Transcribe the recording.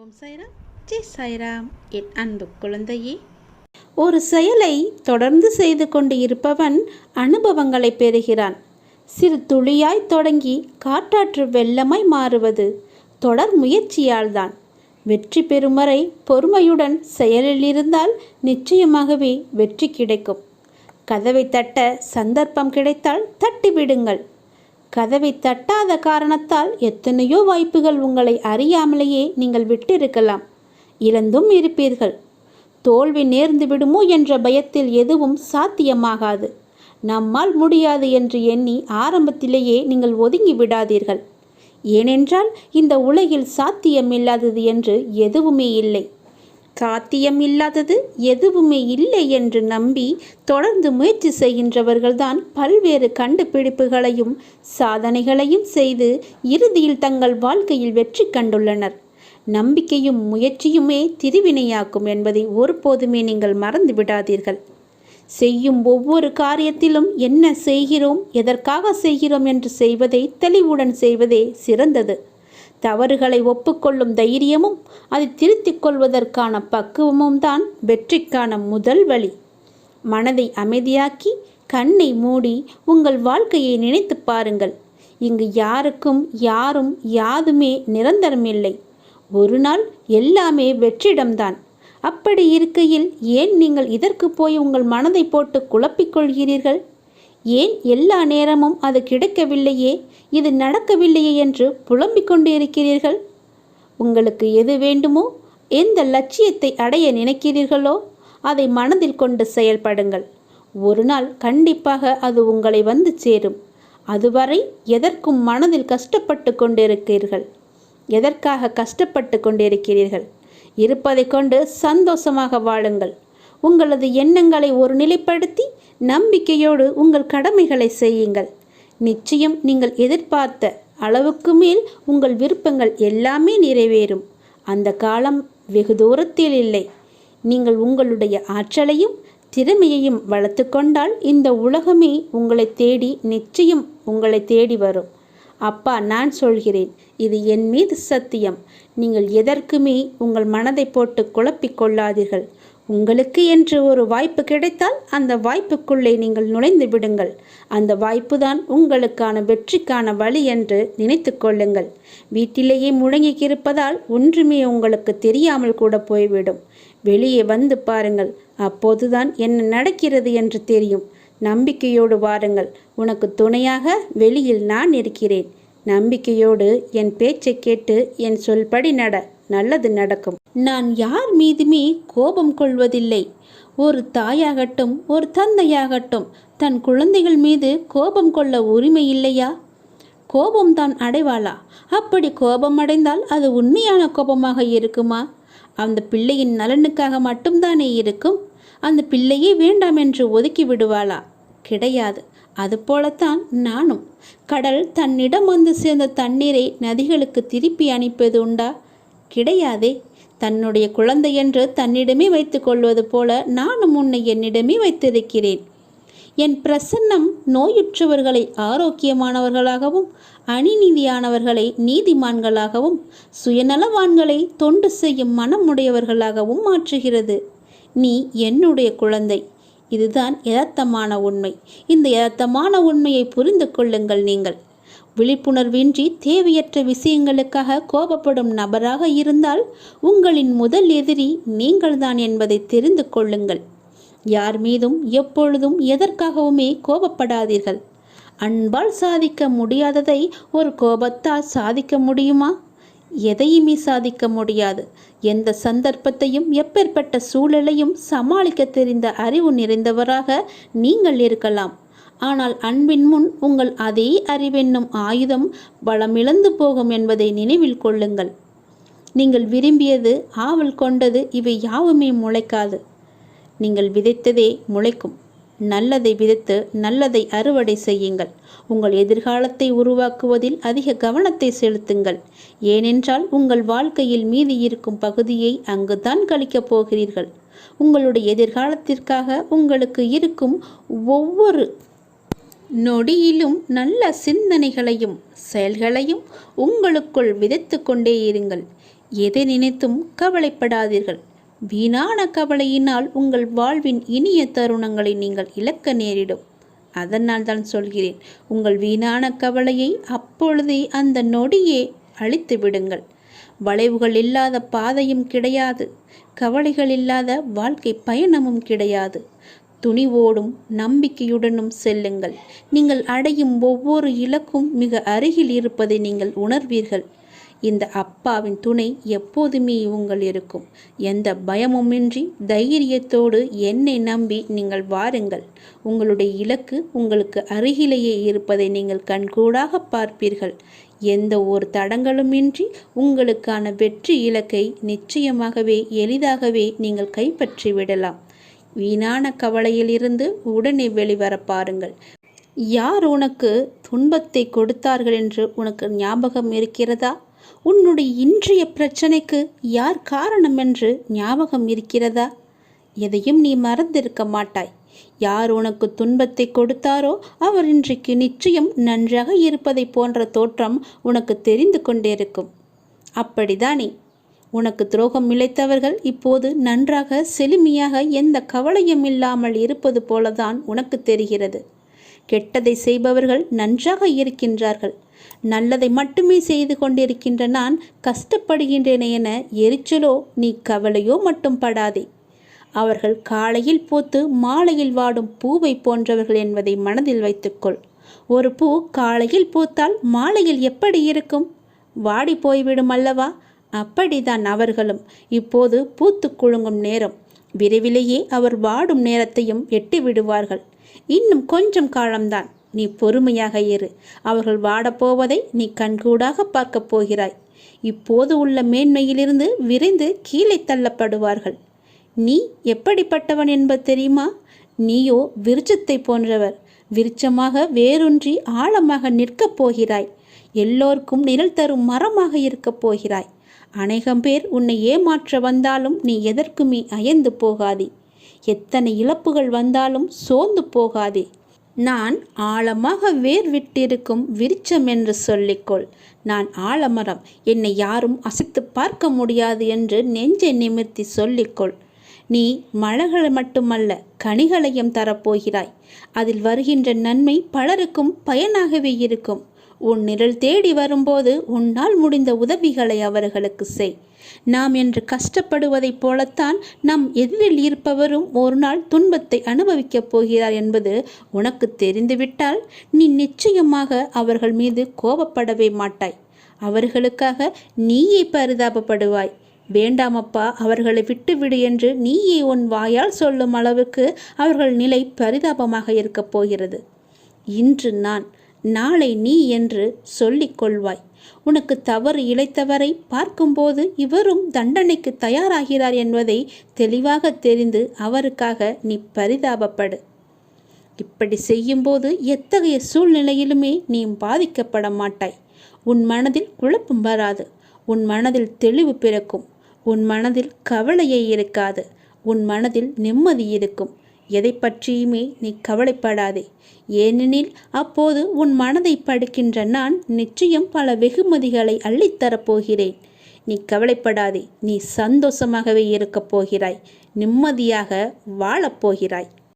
ஓம் சாய்ராம். ஜெய் சாய்ராம். என் அன்பு குழந்தையே. ஒரு செயலை தொடர்ந்து செய்து கொண்டு இருப்பவன் அனுபவங்களை பெறுகிறான். சிறு துளியாய் தொடங்கி காட்டாற்று வெள்ளமாய் மாறுவது தொடர் முயற்சியால்தான். வெற்றி பெறும் வரை பொறுமையுடன் செயலில் இருந்தால் நிச்சயமாகவே வெற்றி கிடைக்கும். கதவை தட்ட சந்தர்ப்பம் கிடைத்தால் தட்டிவிடுங்கள். கதவை தட்டாத காரணத்தால் எத்தனையோ வாய்ப்புகள் உங்களை அறியாமலேயே நீங்கள் விட்டிருக்கலாம். இழந்தும் இருப்பீர்கள். தோல்வி நேர்ந்து விடுமோ என்ற பயத்தில் எதுவும் சாத்தியமாகாது. நம்மால் முடியாது என்று எண்ணி ஆரம்பத்திலேயே நீங்கள் ஒதுங்கி விடாதீர்கள். ஏனென்றால் இந்த உலகில் சாத்தியமில்லாதது என்று எதுவுமே இல்லை. சாத்தியமில்லாதது எதுவுமே இல்லை என்று நம்பி தொடர்ந்து முயற்சி செய்கின்றவர்கள்தான் பல்வேறு கண்டுபிடிப்புகளையும் சாதனைகளையும் செய்து இறுதியில் தங்கள் வாழ்க்கையில் வெற்றி கண்டுள்ளனர். நம்பிக்கையும் முயற்சியுமே திருவினையாக்கும் என்பதை ஒருபோதுமே நீங்கள் மறந்து விடாதீர்கள். செய்யும் ஒவ்வொரு காரியத்திலும் என்ன செய்கிறோம் எதற்காக செய்கிறோம் என்று செய்வதை தெளிவுடன் செய்வதே சிறந்தது. தவறுகளை ஒப்புக்கொள்ளும் தைரியமும் அதை திருத்திக் கொள்வதற்கான பக்குவமும் தான் வெற்றிக்கான முதல் வழி. மனதை அமைதியாக்கி கண்ணை மூடி உங்கள் வாழ்க்கையை நினைத்து பாருங்கள். இங்கு யாருக்கும் யாரும் யாதுமே நிரந்தரமில்லை. ஒரு நாள் எல்லாமே வெற்றிடம்தான். அப்படி இருக்கையில் ஏன் நீங்கள் இதற்கு போய் உங்கள் மனதை போட்டு குழப்பிக்கொள்கிறீர்கள் ஏன் எல்லா நேரமும் அது கிடைக்கவில்லையே? இது நடக்கவில்லையே என்று புலம்பிக் கொண்டு இருக்கிறீர்கள் உங்களுக்கு எது வேண்டுமோ எந்த லட்சியத்தை அடைய நினைக்கிறீர்களோ அதை மனதில் கொண்டு செயல்படுங்கள். ஒரு நாள் கண்டிப்பாக அது உங்களை வந்து சேரும். அதுவரை எதற்கும் மனதில் கஷ்டப்பட்டு கொண்டிருக்கிறீர்கள். எதற்காக கஷ்டப்பட்டு கொண்டிருக்கிறீர்கள்? இருப்பதை கொண்டு சந்தோஷமாக வாழுங்கள். உங்களது எண்ணங்களை ஒரு நிலைப்படுத்தி நம்பிக்கையோடு உங்கள் கடமைகளை செய்யுங்கள். நிச்சயம் நீங்கள் எதிர்பார்த்த அளவுக்கு மேல் உங்கள் விருப்பங்கள் எல்லாமே நிறைவேறும். அந்த காலம் வெகு தூரத்தில் இல்லை. நீங்கள் உங்களுடைய ஆற்றலையும் திறமையையும் வளர்த்து கொண்டால் இந்த உலகமே உங்களை தேடி நிச்சயம் உங்களை தேடி வரும். அப்பா நான் சொல்கிறேன் இது என் மீது சத்தியம். நீங்கள் எதற்குமே உங்கள் மனதை போட்டு குழப்பிக் கொள்ளாதீர்கள். உங்களுக்கு என்று ஒரு வாய்ப்பு கிடைத்தால் அந்த வாய்ப்புக்குள்ளே நீங்கள் நுழைந்து விடுங்கள். அந்த வாய்ப்புதான் உங்களுக்கான வெற்றிக்கான வழி என்று நினைத்து கொள்ளுங்கள். வீட்டிலேயே முழங்கிக்கிருப்பதால் ஒன்றுமே உங்களுக்கு தெரியாமல் கூட போய்விடும். வெளியே வந்து பாருங்கள். அப்போதுதான் என்ன நடக்கிறது என்று தெரியும். நம்பிக்கையோடு வாருங்கள். உனக்கு துணையாக வெளியில் நான் இருக்கிறேன். நம்பிக்கையோடு என் பேச்சை கேட்டு என் சொல்படி நட நல்லது நடக்கும். நான் யார் மீதுமே கோபம் கொள்வதில்லை. ஒரு தாயாகட்டும் ஒரு தந்தையாகட்டும் தன் குழந்தைகள் மீது கோபம் கொள்ள உரிமை இல்லையா? கோபம் தான் அடைவாளா? அப்படி கோபம் அடைந்தால் அது உண்மையான கோபமாக இருக்குமா? அந்த பிள்ளையின் நலனுக்காக மட்டும்தானே இருக்கும்? அந்த பிள்ளையே வேண்டாம் என்று ஒதுக்கி விடுவாளா? கிடையாது. அதுபோலத்தான் நானும். கடல் தன்னிடம் வந்து சேர்ந்த தண்ணீரை நதிகளுக்கு திருப்பி அனுப்பியது உண்டா? கிடையாதே. தன்னுடைய குழந்தை என்று தன்னிடமே வைத்து கொள்வது போல நானும் உன்னை என்னிடமே வைத்திருக்கிறேன். என் பிரசன்னம் நோயுற்றவர்களை ஆரோக்கியமானவர்களாகவும் அணிநீதியானவர்களை நீதிமான்களாகவும் சுயநலவான்களை தொண்டு செய்யும் மனமுடையவர்களாகவும் மாற்றுகிறது. நீ என்னுடைய குழந்தை. இதுதான் யதார்த்தமான உண்மை. இந்த யதார்த்தமான உண்மையை புரிந்து கொள்ளுங்கள் நீங்கள். விழிப்புணர்வின்றி தேவையற்ற விஷயங்களுக்காக கோபப்படும் நபராக இருந்தால் உங்களின் முதல் எதிரி நீங்கள்தான் என்பதை தெரிந்து கொள்ளுங்கள். யார் மீதும் எப்பொழுதும் எதற்காகவுமே கோபப்படாதீர்கள். அன்பால் சாதிக்க முடியாததை ஒரு கோபத்தால் சாதிக்க முடியுமா? எதையுமே சாதிக்க முடியாது. எந்த சந்தர்ப்பத்தையும் எப்பேற்பட்ட சூழலையும் சமாளிக்க தெரிந்த அறிவு நிறைந்தவராக நீங்கள் இருக்கலாம். ஆனால் அன்பின் முன் உங்கள் அதே அறிவென்னும் ஆயுதம் பலமிழந்து போகும் என்பதை நினைவில் கொள்ளுங்கள். நீங்கள் விரும்பியது ஆவல் கொண்டது இவை யாவுமே முளைக்காது. நீங்கள் விதைத்ததே முளைக்கும். நல்லதை விதைத்து நல்லதை அறுவடை செய்யுங்கள். உங்கள் எதிர்காலத்தை உருவாக்குவதில் அதிக கவனத்தை செலுத்துங்கள். ஏனென்றால் உங்கள் வாழ்க்கையில் மீதி இருக்கும் பகுதியை அங்குதான் கழிக்கப் போகிறீர்கள். உங்களுடைய எதிர்காலத்திற்காக உங்களுக்கு இருக்கும் ஒவ்வொரு நொடியிலும் நல்ல சிந்தனைகளையும் செயல்களையும் உங்களுக்குள் விதைத்து கொண்டே இருங்கள். எதை நினைத்தும் கவலைப்படாதீர்கள். வீணான கவலையினால் உங்கள் வாழ்வின் இனிய தருணங்களை நீங்கள் இழக்க நேரிடும். அதனால் தான் சொல்கிறேன் உங்கள் வீணான கவலையை அப்பொழுதே அந்த நொடியே அழித்து விடுங்கள். வளைவுகள் இல்லாத பாதையும் கிடையாது கவலைகள் இல்லாத வாழ்க்கை பயணமும் கிடையாது. துணிவோடும் நம்பிக்கையுடனும் செல்லுங்கள். நீங்கள் அடையும் ஒவ்வொரு இலக்கும் மிக அருகில் இருப்பதை நீங்கள் உணர்வீர்கள். இந்த அப்பாவின் துணை எப்போதுமே உங்கள் இருக்கும். எந்த பயமுமின்றி தைரியத்தோடு என்னை நம்பி நீங்கள் வாருங்கள். உங்களுடைய இலக்கு உங்களுக்கு அருகிலேயே இருப்பதை நீங்கள் கண்கூடாக பார்ப்பீர்கள். எந்த ஒரு தடங்களுமின்றி உங்களுக்கான வெற்றி இலக்கை நிச்சயமாகவே எளிதாகவே நீங்கள் கைப்பற்றி விடலாம். வீணான கவலையிலிருந்து உடனே வெளிவர பாருங்கள். யார் உனக்கு துன்பத்தை கொடுத்தார்கள் என்று உனக்கு ஞாபகம் இருக்கிறதா? உன்னுடைய இன்றைய பிரச்சனைக்கு யார் காரணம் என்று ஞாபகம் இருக்கிறதா? எதையும் நீ மறந்திருக்க மாட்டாய். யார் உனக்கு துன்பத்தை கொடுத்தாரோ அவர் இன்றைக்கு நிச்சயம் நன்றாக இருப்பதை போன்ற தோற்றம் உனக்கு தெரிந்து கொண்டிருக்கும். அப்படிதானே? உனக்கு துரோகம் இழைத்தவர்கள் இப்போது நன்றாக செழுமையாக எந்த கவலையும் இல்லாமல் இருப்பது போலதான் உனக்கு தெரிகிறது. கெட்டதை செய்பவர்கள் நன்றாக இருக்கின்றார்கள். நல்லதை மட்டுமே செய்து கொண்டிருக்கின்ற நான் கஷ்டப்படுகின்றேனே என எரிச்சலோ நீ கவலையோ மட்டும் படாதே. அவர்கள் காலையில் பூத்து மாலையில் வாடும் பூவை போன்றவர்கள் என்பதை மனதில் வைத்துக்கொள். ஒரு பூ காலையில் பூத்தால் மாலையில் எப்படி இருக்கும்? வாடி போய்விடும் அல்லவா? அப்படிதான் அவர்களும். இப்போது பூத்து குலுங்கும் நேரம். விரைவிலேயே அவர் வாடும் நேரத்தையும் எட்டி விடுவார்கள் இன்னும் கொஞ்சம் காலம்தான். நீ பொறுமையாக இரு. அவர்கள் வாடப்போவதை நீ கண்கூடாக பார்க்கப் போகிறாய். இப்போது உள்ள மேன்மையிலிருந்து விரைந்து கீழே தள்ளப்படுவார்கள். நீ எப்படிப்பட்டவன் என்பது தெரியுமா? நீயோ விருச்சத்தை போன்றவர். விருச்சமாக வேரூன்றி ஆழமாக நிற்கப் போகிறாய். எல்லோருக்கும் நிழல் தரும் மரமாக இருக்கப் போகிறாய். அநேகம் பேர் உன்னை ஏமாற்ற வந்தாலும் நீ எதற்குமே அயந்து போகாதே. எத்தனை இழப்புகள் வந்தாலும் சோர்ந்து போகாதே. நான் ஆழமாக வேர் விட்டிருக்கும் விருச்சம் என்று சொல்லிக்கொள். நான் ஆழமரம். என்னை யாரும் அசைத்து பார்க்க முடியாது என்று நெஞ்சை நிமிர்த்தி சொல்லிக்கொள். நீ மலர்களை மட்டுமல்ல கனிகளையும் தரப்போகிறாய். அதில் வருகின்ற நன்மை பலருக்கும் பயனாகவே இருக்கும். உன் நிழல் தேடி வரும்போது உன்னால் முடிந்த உதவிகளை அவர்களுக்கு செய். நாம் என்று கஷ்டப்படுவதைப் போலத்தான் நம் எதிரில் இருப்பவரும் ஒரு நாள் துன்பத்தை அனுபவிக்கப் போகிறார் என்பது உனக்கு தெரிந்துவிட்டால் நீ நிச்சயமாக அவர்கள் மீது கோபப்படவே மாட்டாய். அவர்களுக்காக நீயே பரிதாபப்படுவாய். வேண்டாமப்பா அவர்களை விட்டுவிடு என்று நீயே உன் வாயால் சொல்லும் அளவுக்கு அவர்கள் நிலை பரிதாபமாக இருக்கப் போகிறது. இன்று நான் நாளை நீ என்று சொல்லிக் கொள்வாய். உனக்கு தவறு இழைத்தவரை பார்க்கும்போது இவரும் தண்டனைக்கு தயாராகிறார் என்பதை தெளிவாக தெரிந்து அவருக்காக நீ பரிதாபப்படு. இப்படி செய்யும்போது எத்தகைய சூழ்நிலையிலுமே நீ பாதிக்கப்பட மாட்டாய். உன் மனதில் குழப்பம் வராது. உன் மனதில் தெளிவு பிறக்கும். உன் மனதில் கவலையே இருக்காது. உன் மனதில் நிம்மதி இருக்கும். எதை பற்றியுமே நீ கவலைப்படாதே. ஏனெனில் அப்போது உன் மனதை படுக்கின்ற நான் நிச்சயம் பல வெகுமதிகளை அள்ளித்தரப்போகிறேன் நீ கவலைப்படாதே நீ சந்தோஷமாகவே இருக்கப் போகிறாய் நிம்மதியாக வாழப்போகிறாய்